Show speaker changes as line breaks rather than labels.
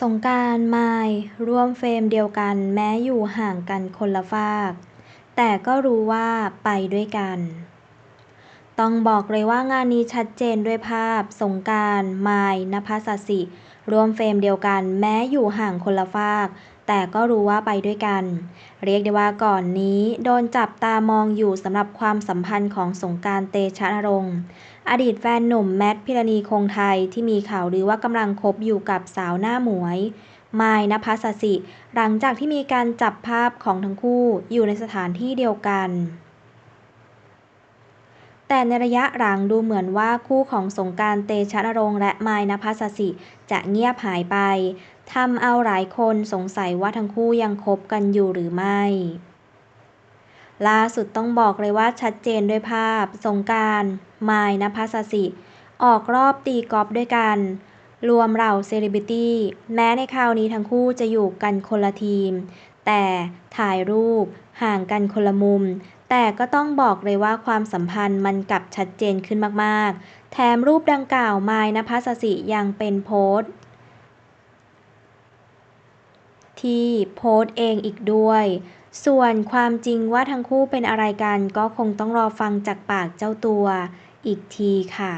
สงกรานต์ มาย ร่วมเฟรมเดียวกันแม้อยู่ห่างกันคนละฟาก แต่ก็รู้ว่าไปด้วยกัน ต้องบอกเลยว่างานนี้ชัดเจนด้วยภาพ สงกานต์มายนภัสสิ รวมเฟรมเดียวกัน แม้อยู่ห่างคนละฟาก แต่ก็รู้ว่าไปด้วยกัน เรียกได้ว่าก่อนนี้โดนจับตามองอยู่สำหรับความสัมพันธ์ของสงกานต์เตชะนรงค์อดีตแฟนหนุ่มแมทพิรณีคงไทยที่มีข่าวลือว่ากำลังคบอยู่กับสาวหน้าหมวยมายนภัสสิ หลังจากที่มีการจับภาพของทั้งคู่อยู่ในสถานที่เดียวกัน แต่ในระยะหลังดูเหมือนว่าคู่ของสงกรานต์ เตชะนรงค์ และมายนภัสสิ จะเงียบหายไป ทำเอาหลายคนสงสัยว่าทั้งคู่ยังคบกันอยู่หรือไม่ล่าสุดต้องบอกเลยว่าชัดเจนด้วยภาพ สงกรานต์มายนภัสสิ ออกรอบตีกอล์ฟด้วยกัน รวมเหล่าเซเลบริตี้ แม้ในคราวนี้ทั้งคู่จะอยู่กันคนละทีม แต่ถ่ายรูปห่างกันคนละมุม แต่ก็ต้องบอกเลยว่าความสัมพันธ์มันกลับชัดเจนขึ้นมากๆ แถมรูปดังกล่าวมายนภัสสิยังเป็นโพสต์ ที่โพสต์เองอีกด้วย ส่วนความจริงว่าทั้งคู่เป็นอะไรกันก็คงต้องรอฟังจากปากเจ้าตัวอีกทีค่ะ